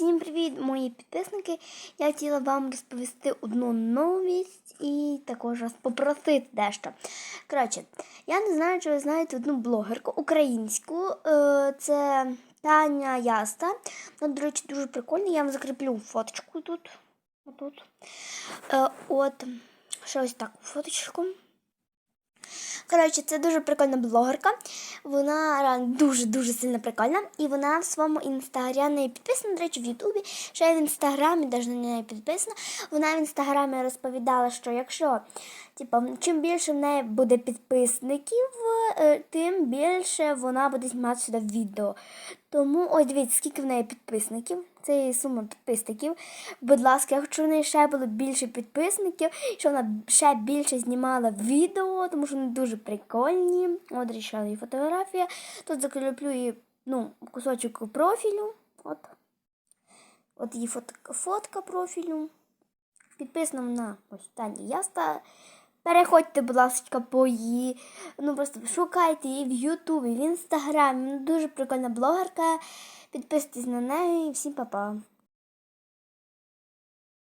Всім привіт, мої підписники. Я хотіла вам розповісти одну новість і також вас попросити дещо. Коротше, я не знаю, чи ви знаєте одну блогерку українську. Е, Це Таня Яста. Вона, до речі, дуже прикольна. Я вам закріплю фоточку тут. Отут. Е, От, ще ось таку фоточку. Коротше, це дуже прикольна блогерка. Вона дуже-дуже сильно прикольна. І вона в своєму інстаграмі підписана, до речі, в Ютубі. Ще й в інстаграмі, навіть на неї підписана. Вона в інстаграмі розповідала, що якщо типу, чим більше в неї буде підписників, е, тим більше вона буде знімати сюди відео. Тому ось дивіться, скільки в неї підписників. Це є сума підписників. Будь ласка, я хочу, в неї ще було більше підписників, щоб вона ще більше знімала відео, тому що вони дуже прикольні. От рішала її фотографія. Тут закріплю її ну, кусочок профілю. От. От її фотка, фотка профілю. Підписана на ось Тані Яста. Переходьте, будь ласка, по її. Ну просто шукайте її в Ютубі, в інстаграмі. Дуже прикольна блогерка. Підписуйтесь на неї і всім па-па.